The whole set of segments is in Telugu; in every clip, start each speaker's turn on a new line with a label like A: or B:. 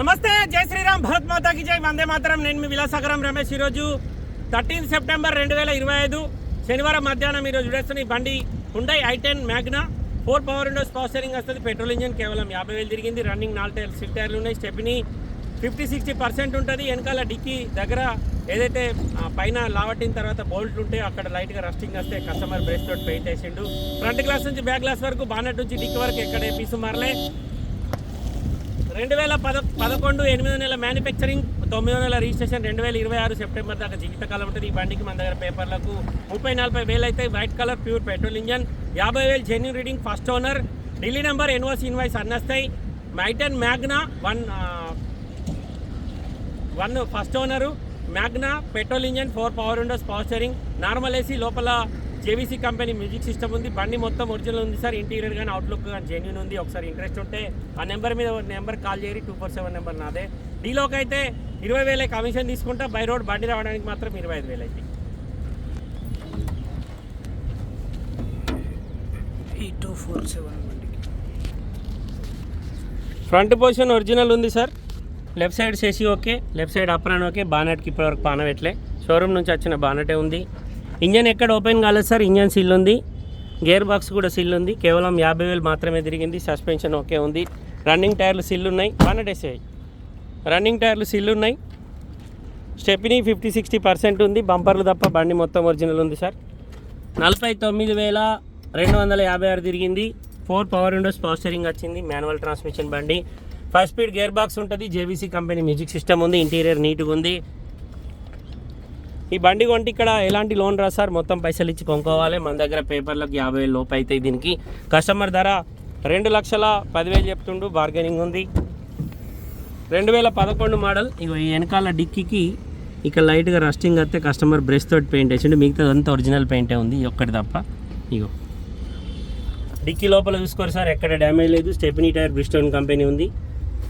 A: నమస్తే జై శ్రీరామ్ భరత్ మాతాకి జై. వందే మాతరం. నేను మీ విలాసాగరం రమేష్ ఈరోజు థర్టీన్ సెప్టెంబర్ రెండు వేల ఇరవై ఐదు శనివారం మధ్యాహ్నం ఈరోజు చూడేస్తున్న ఈ బండి Hyundai i ten Magna four power windows power steering వస్తుంది. పెట్రోల్ ఇంజిన్ కేవలం యాభై వేలు తిరిగింది. రన్నింగ్ నాలుగు టైర్ సిక్స్ టైర్లు ఉన్నాయి. స్టెప్ని ఫిఫ్టీ సిక్స్టీ పర్సెంట్ ఉంటుంది. వెనకాల డిక్కీ దగ్గర ఏదైతే పైన లావట్టిన తర్వాత బోల్ట్లు ఉంటే అక్కడ లైట్గా రస్టింగ్ వస్తే కస్టమర్ బ్రేస్ తోటి పెయింట్ వేసిండు. ఫ్రంట్ గ్లాస్ నుంచి బ్యాక్ గ్లాస్ వరకు బానెట్ నుంచి డిక్కీ వరకు ఎక్కడ పీసు మారలే. రెండు వేల పద పదకొండు ఎనిమిది నెలల మ్యానుఫ్యాక్చరింగ్ తొమ్మిది నెలల రిజిస్ట్రేషన్ రెండు వేల ఇరవై ఆరు సెప్టెంబర్ దాకా జీవితకాలం ఉంటుంది. ఈ బండికి మన దగ్గర పేపర్లకు ముప్పై నలభై వేలు అయితే white colour pure petrol engine యాభై వేలు genuine reading first owner. Delhi number NOC invoice అన్నస్తాయి మైటన్ Magna one one first owner. Magna petrol engine four power windows power steering. Normal AC లోపల జేవీసీ కంపెనీ మ్యూజిక్ సిస్టమ్ ఉంది. బండి మొత్తం ఒరిజినల్ ఉంది సార్. ఇంటీరియర్ కానీ అవుట్లుక్ కానీ జెన్యున్ ఉంది. ఒకసారి ఇంట్రెస్ట్ ఉంటే ఆ నెంబర్ మీద నెంబర్ కాల్ చేయరి టూ ఫోర్ సెవెన్ నెంబర్ నాదే. డీలోకి అయితే ఇరవై వేలే కమిషన్ తీసుకుంటా. బై రోడ్ బండి రావడానికి మాత్రం ఇరవై ఐదు వేలు అయితే.
B: Two four seven
A: front position original ఉంది సార్. లెఫ్ట్ సైడ్ సేసి okay. Left side apron okay. బానెట్కి ఇప్పటివరకు పానవెట్లే షోరూమ్ నుంచి వచ్చిన బానెటే ఉంది. ఇంజన్ ఎక్కడ ఓపెన్ కాలేదు సార్ ఇంజన్ సీల్ ఉంది. గేర్ బాక్స్ కూడా సీల్ ఉంది. కేవలం యాభై వేలు మాత్రమే తిరిగింది. సస్పెన్షన్ ఓకే ఉంది. రన్నింగ్ టైర్లు సీల్ ఉన్నాయి. బానెట్ వేసేయాయి రన్నింగ్ టైర్లు సీల్ ఉన్నాయి. స్టెప్ని ఫిఫ్టీ సిక్స్టీ పర్సెంట్ ఉంది. బంపర్లు తప్ప బండి మొత్తం ఒరిజినల్ ఉంది సార్. నలభై తొమ్మిది వేల రెండు వందల యాభై ఆరు తిరిగింది. Four power windows power steering వచ్చింది. మాన్యువల్ ట్రాన్స్మిషన్ బండి. ఫస్ట్ స్పీడ్ గేర్ బాక్స్ ఉంటుంది జేబీసీ కంపెనీ మ్యూజిక్ సిస్టమ్ ఉంది. ఇంటీరియర్ నీట్గా ఉంది. ఈ బండి కొంటే ఇక్కడ ఎలాంటి లోన్ రా సార్? మొత్తం పైసలు ఇచ్చి కొనుక్కోవాలి. మన దగ్గర పేపర్లకు యాభై వేలు లోపు అవుతాయి దీనికి. కస్టమర్ ధర రెండు లక్షల పదివేలు చెప్తుండు. బార్గెనింగ్ ఉంది. రెండు వేల పదకొండు మోడల్. ఇగో ఈ వెనకాల డిక్కీకి ఇక్కడ లైట్గా రస్టింగ్ వస్తే కస్టమర్ బ్రష్ తోటి పెయింట్ వేసిండు. మిగతా అంతా ఒరిజినల్ పెయింటే ఉంది. ఒక్కటి తప్ప. ఇగో. డిక్కీ లోపల చూసుకోరు సార్. ఎక్కడ డ్యామేజ్ లేదు. స్టెపినీ టైర్ బ్రిస్టోన్ కంపెనీ ఉంది.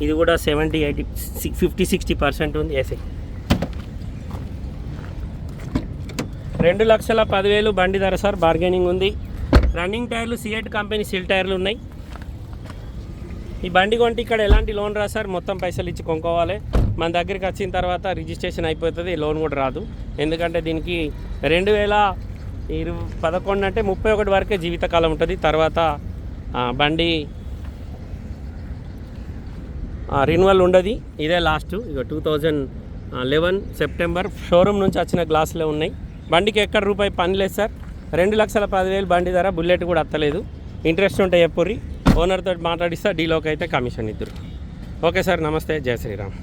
A: ఇది కూడా seventy eighty fifty sixty percent ఉంది. ఎస్ఐ రెండు లక్షల పదివేలు బండి ధర సార్. బార్గెనింగ్ ఉంది. రన్నింగ్ టైర్లు సిఎట్ కంపెనీ సిల్ టైర్లు ఉన్నాయి. ఈ బండి కొంటే ఇక్కడ ఎలాంటి లోన్ రా సార్? మొత్తం పైసలు ఇచ్చి కొనుక్కోవాలి. మన దగ్గరికి వచ్చిన తర్వాత రిజిస్ట్రేషన్ అయిపోతుంది లోన్ కూడా రాదు. ఎందుకంటే దీనికి రెండు వేల ఇరు పదకొండు అంటే ముప్పై ఒకటి వరకే జీవితకాలం ఉంటుంది. తర్వాత బండి రిన్యువల్ ఉండదు. ఇదే లాస్ట్ ఇక two thousand eleven September showroom నుంచి వచ్చిన గ్లాసులే ఉన్నాయి. బండికి ఎక్కడ రూపాయి పని లేదు సార్. రెండు లక్షల పదివేలు బండి ధర బుల్లెట్ కూడా అత్తలేదు. ఇంట్రెస్ట్ ఉంటే చెప్పుర్రి ఓనర్తో మాట్లాడిస్తా డీలోకి అయితే కమిషన్ ఇద్దరు. ఓకే సార్ నమస్తే జై శ్రీరామ్.